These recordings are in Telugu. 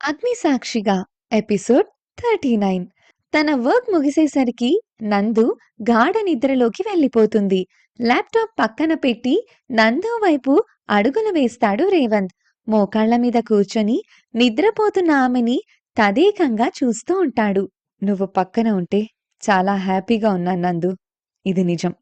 అగ్నిసాక్షిగా ఎపిసోడ్ థర్టీ నైన్. తన వర్క్ ముగిసేసరికి నందు గాఢ నిద్రలోకి వెళ్ళిపోతుంది. ల్యాప్టాప్ పక్కన పెట్టి నందు వైపు అడుగులు వేస్తాడు రేవంత్. మోకాళ్ళ మీద కూర్చొని నిద్రపోతున్న ఆమెని తదేకంగా చూస్తూ ఉంటాడు. నువ్వు పక్కన ఉంటే చాలా హ్యాపీగా ఉన్నాను నందు. ఇది నిజం.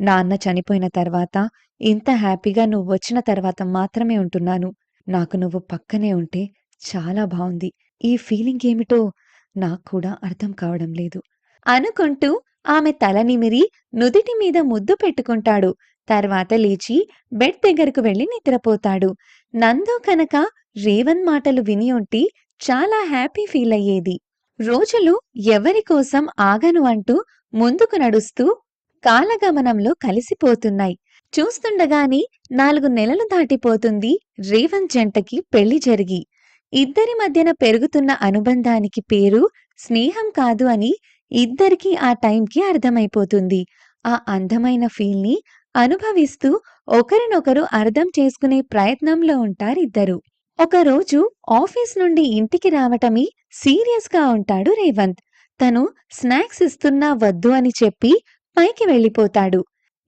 నాన్న చనిపోయిన తర్వాత ఇంత హ్యాపీగా నువ్వు వచ్చిన తర్వాత మాత్రమే ఉంటున్నాను. నాకు నువ్వు పక్కనే ఉంటే చాలా బావుంది. ఈ ఫీలింగ్ ఏమిటో నాకు కూడా అర్థం కావడం లేదు. అనుకుంటూ ఆమె తల నిమిరి నుదిటి మీద ముద్దు పెట్టుకుంటాడు. తర్వాత లేచి బెడ్ దగ్గరకు వెళ్ళి నిద్రపోతాడు. నందు కనుక రేవన్ మాటలు విని ఉంటే చాలా హ్యాపీ ఫీల్ అయ్యేది. రోజులు ఎవరి కోసం ఆగను అంటూ ముందుకు నడుస్తూ కాలగమనంలో కలిసిపోతున్నాయి. చూస్తుండగానే నాలుగు నెలలు దాటిపోతుంది రేవన్ జంటకి పెళ్ళి జరిగి. ఇద్దరి మధ్యన పెరుగుతున్న అనుబంధానికి పేరు స్నేహం కాదు అని ఇద్దరికీ ఆ టైంకి అర్థమైపోతుంది. ఆ అందమైన ఫీల్‌ని అనుభవిస్తూ ఒకరినొకరు అర్థం చేసుకునే ప్రయత్నంలో ఉంటారిద్దరూ. ఒకరోజు ఆఫీస్ నుండి ఇంటికి రావటమే సీరియస్‌గా ఉంటాడు రేవంత్. తను స్నాక్స్ ఇస్తున్నా వద్దు అని చెప్పి పైకి వెళ్ళిపోతాడు.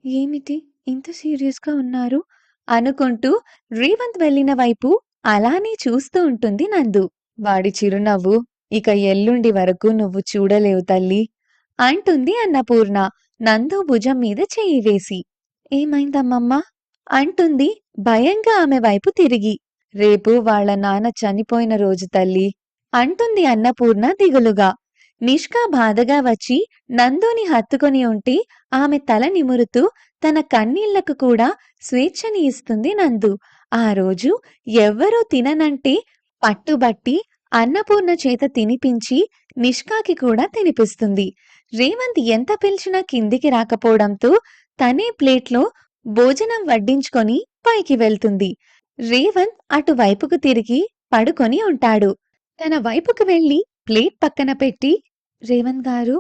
ఏమిటి ఇంత సీరియస్‌గా ఉన్నారు? అనుకుంటూ రేవంత్ వెళ్ళిన వైపు అలానే చూస్తూ ఉంటుంది నందు. వాడి చిరునవ్వు ఇక ఎల్లుండి వరకు నువ్వు చూడలేవు తల్లీ అంటుంది అన్నపూర్ణ నందు భుజం మీద చెయ్యి వేసి. ఏమైందమ్మమ్మా? అంటుంది భయంగా ఆమె వైపు తిరిగి. రేపు వాళ్ళ నాన్న చనిపోయిన రోజు తల్లీ అంటుంది అన్నపూర్ణ దిగులుగా. నిష్కా బాధగా వచ్చి నందుని హత్తుకొని ఉంటే ఆమె తల నిమురుతూ తన కన్నీళ్ళకు కూడా స్వేచ్ఛని ఇస్తుంది నందు. ఆ రోజు ఎవ్వరూ తిననంటే పట్టుబట్టి అన్నపూర్ణ చేత తినిపించి నిష్కాకి కూడా తినిపిస్తుంది. రేవంత్ ఎంత పిలిచినా కిందికి రాకపోవడంతో తనే ప్లేట్లో భోజనం వడ్డించుకొని పైకి వెళ్తుంది. రేవంత్ అటువైపుకు తిరిగి పడుకొని ఉంటాడు. తన వైపుకు వెళ్ళి ప్లేట్ పక్కన పెట్టి రేవంత్ గారు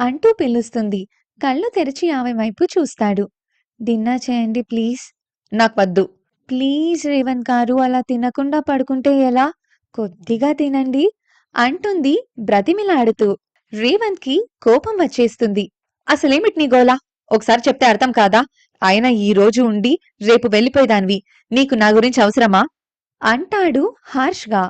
అంటూ పిలుస్తుంది. కళ్ళు తెరిచి ఆమె వైపు చూస్తాడు. డిన్నర్ చేయండి ప్లీజ్. నాక్వద్దు. ప్లీజ్ రేవంత్ గారు అలా తినకుండా పడుకుంటే ఎలా? కొద్దిగా తినండి అంటుంది బ్రతిమిలాడుతూ. రేవంత్‌కి కోపం వచ్చేస్తుంది. అసలేమిటి నీ గోలా ఒకసారి చెప్తే అర్థం కాదా? ఆయన ఈ రోజు ఉండి రేపు వెళ్ళిపోయేదానివి. నీకు నా గురించి అవసరమా? అంటాడు హార్ష్‌గా.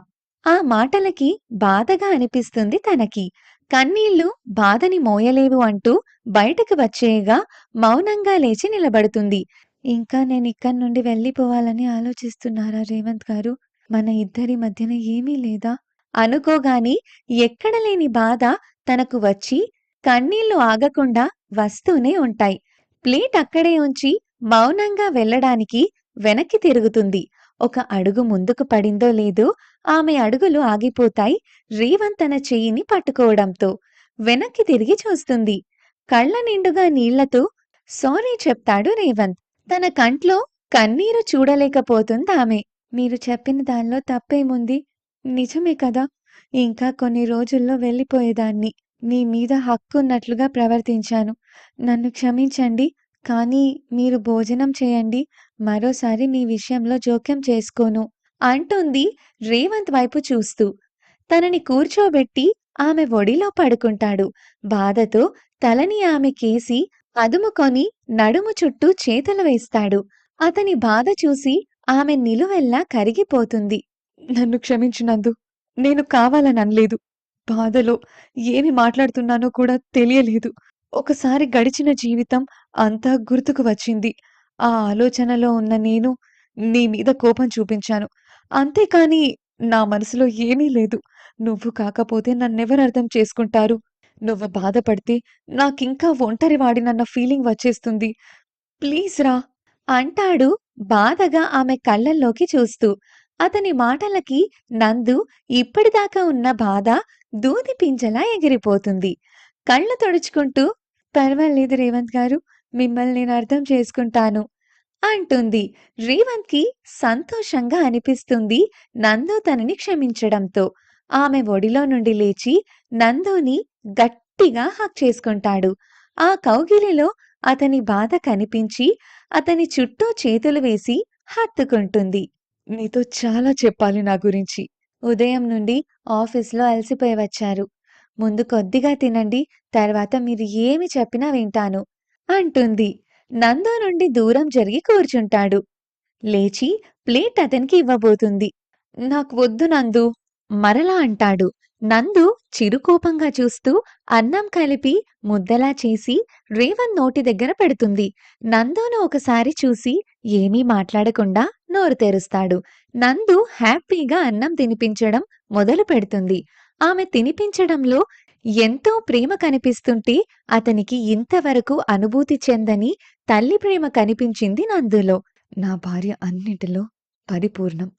ఆ మాటలకి బాధగా అనిపిస్తుంది తనకి. కన్నీళ్ళు బాధని మోయలేవు అంటూ బయటకు వచ్చేయగా మౌనంగా లేచి నిలబడుతుంది. ఇంకా నేనిక్కడి నుండి వెళ్ళిపోవాలని ఆలోచిస్తున్నారా రేవంత్ గారు? మన ఇద్దరి మధ్యన ఏమీ లేదా? అనుకోగాని ఎక్కడ లేని బాధ తనకు వచ్చి కన్నీళ్ళు ఆగకుండా వస్తూనే ఉంటాయి. ప్లేట్ అక్కడే ఉంచి మౌనంగా వెళ్ళడానికి వెనక్కి తిరుగుతుంది. ఒక అడుగు ముందుకు పడిందో లేదో ఆమె అడుగులు ఆగిపోతాయి రేవంత్ తన చెయ్యిని పట్టుకోవడంతో. వెనక్కి తిరిగి చూస్తుంది. కళ్ళ నిండుగా నీళ్ళతో సారీ చెప్తాడు రేవంత్. తన కంట్లో కన్నీరు చూడలేకపోతుంది ఆమె మీరు చెప్పిన దానిలో తప్పేముంది? నిజమే కదా! ఇంకా కొన్ని రోజుల్లో వెళ్ళిపోయేదాన్ని. మీ మీద హక్కున్నట్లుగా ప్రవర్తించాను. నన్ను క్షమించండి. కానీ మీరు భోజనం చేయండి. మరోసారి మీ విషయంలో జోక్యం చేసుకోను అంటుంది రేవంత్ వైపు చూస్తూ. తనని కూర్చోబెట్టి ఆమె ఒడిలో పడుకుంటాడు. బాధతో తలని ఆమె కేసి అదుముకొని నడుము చుట్టూ చేతులు వేస్తాడు. అతని బాధ చూసి ఆమె నిలువెల్లా కరిగిపోతుంది. నన్ను క్షమించినందు నేను కావాలననలేదు. బాధలో ఏమి మాట్లాడుతున్నానో కూడా తెలియలేదు. ఒకసారి గడిచిన జీవితం అంతా గుర్తుకు వచ్చింది. ఆ ఆలోచనలో ఉన్న నేను నీ మీద కోపం చూపించాను. అంతేకాని నా మనసులో ఏమీ లేదు. నువ్వు కాకపోతే నన్నెవరు అర్థం చేసుకుంటారు? నువ్వు బాధపడితే నాకింకా ఒంటరివాడినన్న ఫీలింగ్ వచ్చేస్తుంది. ప్లీజ్ రా! అంటాడు బాధగా ఆమె కళ్ళల్లోకి చూస్తూ. అతని మాటలకి నందు ఇప్పటిదాకా ఉన్న బాధ దూది పింజలా ఎగిరిపోతుంది. కళ్ళు తుడుచుకుంటూ పర్వాలేదు రేవంత్ గారు. మిమ్మల్ని నేను అర్థం చేసుకుంటాను అంటుంది. రేవంత్‌కి సంతోషంగా అనిపిస్తుంది నందు తనని క్షమించడంతో. ఆమె ఒడిలో నుండి లేచి నందుని గట్టిగా హక్ చేసుకుంటాడు. ఆ కౌగిలిలో అతని బాధ కనిపించి అతని చుట్టూ చేతులు వేసి హత్తుకుంటుంది. నీతో చాలా చెప్పాలి నా గురించి. ఉదయం నుండి ఆఫీస్‌లో అలసిపోయి వచ్చారు. ముందు కొద్దిగా తినండి. తర్వాత మీరు ఏమి చెప్పినా వింటాను అంటుంది. నందు నుండి దూరం జరిగి కూర్చుంటాడు. లేచి ప్లేట్ అతనికి ఇవ్వబోతుంది. నాకు వద్దు నందు మరలా అంటాడు. నందు చిరుకోపంగా చూస్తూ అన్నం కలిపి ముద్దలా చేసి రేవన్ నోటి దగ్గర పెడుతుంది. నందును ఒకసారి చూసి ఏమీ మాట్లాడకుండా నోరు తెరుస్తాడు. నందు హ్యాపీగా అన్నం తినిపించడం మొదలు పెడుతుంది. ఆమె తినిపించడంలో ఎంతో ప్రేమ కనిపిస్తుంటే అతనికి ఇంతవరకు అనుభూతి చెందని తల్లి ప్రేమ కనిపించింది నందులో. నా భార్య అన్నిటిలో పరిపూర్ణం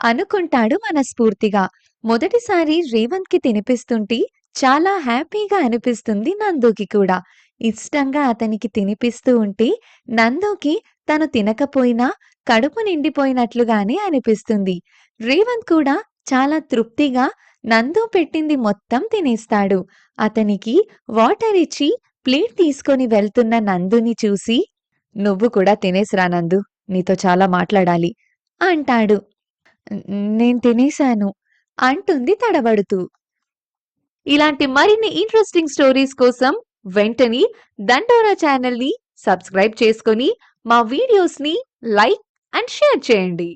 అనుకుంటాడు మనస్ఫూర్తిగా. మొదటిసారి రేవంత్‌కి తినిపిస్తుంటే చాలా హ్యాపీగా అనిపిస్తుంది నందుకి కూడా. ఇష్టంగా అతనికి తినిపిస్తూ ఉంటే నందుకి తను తినకపోయినా కడుపు నిండిపోయినట్లుగానే అనిపిస్తుంది. రేవంత్ కూడా చాలా తృప్తిగా నందు పెట్టింది మొత్తం తినేస్తాడు. అతనికి వాటర్ ఇచ్చి ప్లేట్ తీసుకొని వెళ్తున్న నందుని చూసి "నువ్వు కూడా తినేసిరా నందు. నీతో చాలా మాట్లాడాలి" అంటాడు. "నేను తినేసాను" అంటుంది తడబడుతూ. ఇలాంటి మరిన్ని ఇంట్రెస్టింగ్ స్టోరీస్ కోసం వెంటనే దండోరా ఛానల్‌ని సబ్స్క్రైబ్ చేసుకొని మా వీడియోస్‌ని లైక్ అండ్ షేర్ చేయండి.